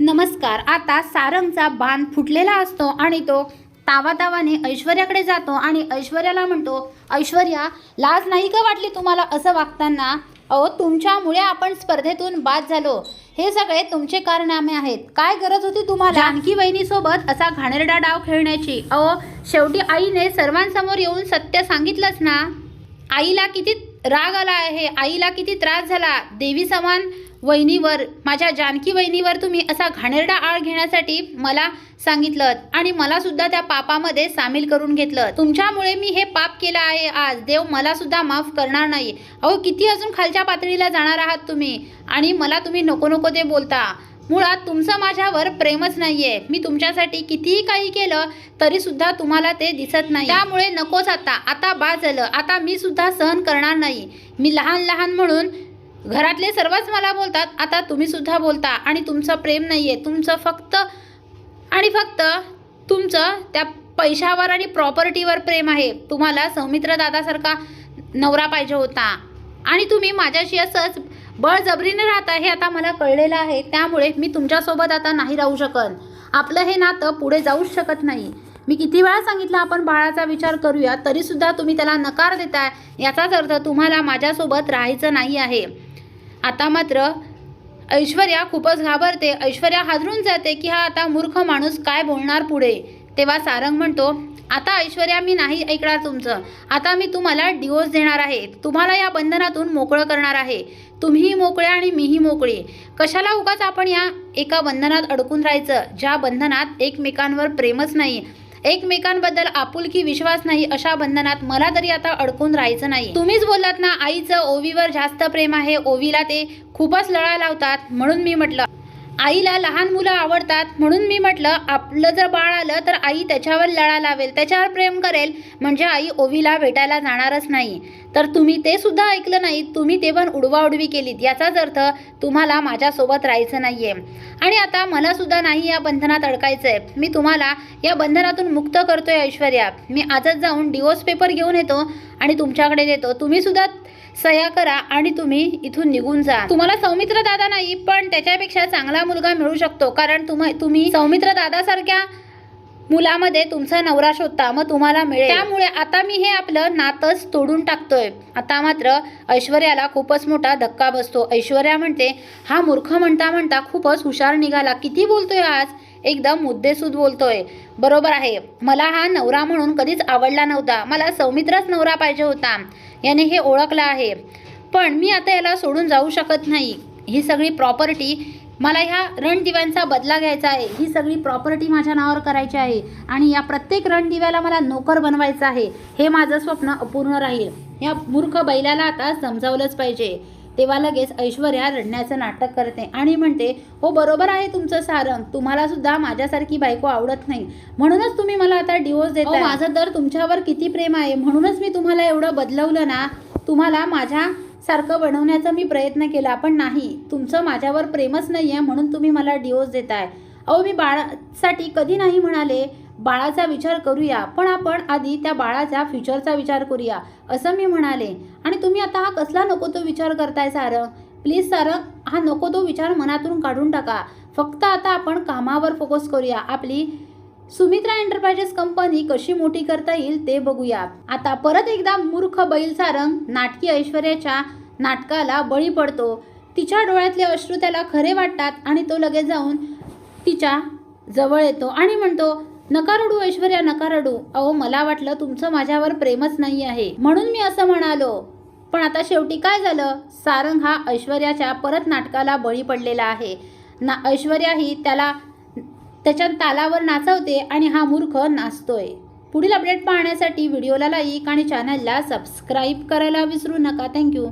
नमस्कार आता सारंगचा बाण फुटलेला असतो आणि तो तावातावाने ऐश्वर्याकडे जातो आणि ऐश्वर्याला म्हणतो ऐश्वर्या लाज नाही का वाटली तुम्हाला असं वागताना? अहो तुमच्यामुळे आपण स्पर्धेतून बाद झालो. हे सगळे तुमचे कारनामे आहेत. काय गरज होती तुम्हाला? जानकी वहिनीसोबत असा घाणेरडा डाव खेळण्याची. अहो शेवटी आईने सर्वांसमोर येऊन सत्य सांगितलंच ना? आईला किती राग आला आहे. आईला किती त्रास झाला. देवी समान वहिनीवर माझ्या जानकी वहिनीवर तुम्ही असा घाणेरडा आळ घेण्यासाठी मला सांगितलं आणि मला सुद्धा त्या पापामध्ये सामील करून घेतलं. तुमच्यामुळे मी हे पाप केलं आहे आज. देव मला सुद्धा माफ करणार नाही. अहो किती अजून खालच्या पातळीला जाणार आहात तुम्ही? आणि मला तुम्ही नको नको ते बोलता. मुळात तुमचं माझ्यावर प्रेमच नाहीये. मी तुमच्यासाठी कितीही काही केलं तरी सुद्धा तुम्हाला ते दिसत नाही. त्यामुळे नकोच आता. आता बाजलं. झालं आता मी सुद्धा सहन करणार नाही. मी लहान लहान म्हणून घरातले सर्वच मला बोलतात. आता तुम्ही सुद्धा बोलता. आणि तुमचं प्रेम नाहीये. तुमचं फक्त आणि फक्त तुमचं त्या पैशावर आणि प्रॉपर्टीवर प्रेम आहे. तुम्हाला सौमित्र दादासारखा नवरा पाहिजे होता. आणि तुम्ही माझ्याशी असंच बळजबरीने राहता हे आता मला कळलेलं आहे. त्यामुळे मी तुमच्यासोबत आता नाही राहू शकत. आपलं हे नातं पुढे जाऊच शकत नाही. मी किती वेळा सांगितलं आपण बाळाचा विचार करूया तरीसुद्धा तुम्ही त्याला नकार देताय. याचाच अर्थ तुम्हाला माझ्यासोबत राहायचं नाही आहे. आता मात्र ऐश्वर्या खूपच घाबरते. ऐश्वर्या हादरून जाते की हा आता मूर्ख माणूस काय बोलणार पुढे? तेव्हा सारंग म्हणतो आता ऐश्वर्या मी नाही ऐकणार तुमचं. आता मी तुम्हाला डिवोर्स देणार आहे. तुम्हाला या बंधनातून मोकळं करणार आहे. तुम्हीही मोकळे आणि मीही मोकळी. कशाला उगाच आपण या एका बंधनात अडकून राहायचं ज्या बंधनात एकमेकांवर प्रेमच नाही? एकमेकांबद्दल आपुलकी विश्वास नाही अशा बंधनात मला तरी आता अडकून राहायचं नाही. तुम्हीच बोललात ना आईचं ओवीवर जास्त प्रेम आहे ओवीला ते खूपच लळा लावतात म्हणून मी म्हटलं आईला लहान मुलं आवडतात म्हणून मी म्हटलं आपलं जर बाळ आलं तर आई त्याच्यावर लळा लावेल त्याच्यावर प्रेम करेल. म्हणजे आई ओवीला भेटायला जाणारच नाही. तर तुम्ही ते सुद्धा ऐकलं नाही तुम्ही ते पण उडवाउडवी केलीत. याचाच अर्थ तुम्हाला माझ्यासोबत राहायचं नाही आहे आणि आता मला सुद्धा नाही या बंधनात अडकायचं आहे मी तुम्हाला या बंधनातून मुक्त करतोय ऐश्वर्या. मी आजच जाऊन डिवोर्स पेपर घेऊन येतो. आणि तुमच्याकडे देतो. तुम्ही सुद्धा सह्या करा आणि तुम्ही इथून निघून जा. तुम्हाला सौमित्र दादा नाही पण त्याच्यापेक्षा चांगला मुलगा मिळू शकतो. कारण तुम्ही तुम्ही सौमित्र दादासारख्या मुलामध्ये तुमचा नवरा शोधता मग तुम्हाला मिळेल. त्यामुळे आता मी हे आपलं नातच तोडून टाकतोय. आता मात्र ऐश्वर्याला खूपच मोठा धक्का बसतो. ऐश्वर्या म्हणते हा मूर्ख म्हणता म्हणता खूपच हुशार निघाला. किती बोलतोय आज? एकदम मुद्देसूद बोलतोय. बरोबर आहे. मला हा नवरा म्हणून कधीच आवडला नव्हता. मला सौमित्रच नवरा पाहिजे होता. याने हे ओळखलं आहे. पण मी आता याला सोडून जाऊ शकत नाही. ही सगळी प्रॉपर्टी मला ह्या रणदिव्यांचा बदला घ्यायचा आहे. ही सगळी प्रॉपर्टी माझ्या नावावर करायची आहे. आणि या प्रत्येक रणदिव्याला मला नोकर बनवायचं आहे. हे माझं स्वप्न अपूर्ण राहील. या मूर्ख बैलाला आता समजावलंच पाहिजे. तेव्हा लगेच ऐश्वर्या रडण्याचं नाटक करते आणि म्हणते हो बरोबर आहे तुमचं सारंग. तुम्हाला सुद्धा माझ्यासारखी बायको आवडत नाही. म्हणूनच तुम्ही मला आता डिवोर्स देता हो, माझं तर तुमच्यावर किती प्रेम आहे? म्हणूनच मी तुम्हाला एवढं बदलवलं ना तुम्हाला माझ्या सारखं बनवण्याचा मी प्रयत्न केला पण नाही. तुमचं माझ्यावर प्रेमच नाही आहे म्हणून तुम्ही मला डिवोर्स देताय. अहो मी बाळासाठी कधी नाही म्हणाले बाळाचा विचार करूया पण आपण आधी त्या बाळाच्या फ्युचरचा विचार करूया असं मी म्हणाले. आणि तुम्ही आता हा कसला नको तो विचार करताय सारंग प्लीज सारंग हा नको तो विचार मनातून काढून टाका. फक्त आता आपण कामावर फोकस करूया. आपली सुमित्रा एंटरप्राइजेस कंपनी कशी मोठी करता येईल ते बघूया. आता परत एकदा मूर्ख बैल सारंग नाटकी ऐश्वर्याच्या नाटकाला बळी पडतो. तिच्या डोळ्यातले अश्रू त्याला खरे वाटतात आणि तो लगेच जाऊन तिच्या जवळ येतो आणि म्हणतो नका रडू ऐश्वर्या नका रडू अहो मला वाटलं तुमचं माझ्यावर प्रेमच नाही आहे. म्हणून मी असं म्हणालो. पण आता शेवटी काय झालं? सारंग हा ऐश्वर्याच्या परत नाटकाला बळी पडलेला आहे. ना ऐश्वर्या ही त्याला त्याच्या तालावर नाचवते आणि हा मूर्ख नाचतोय. पुढील अपडेट पाहण्यासाठी व्हिडिओला लाईक आणि चॅनलला सबस्क्राईब करायला विसरू नका. थँक्यू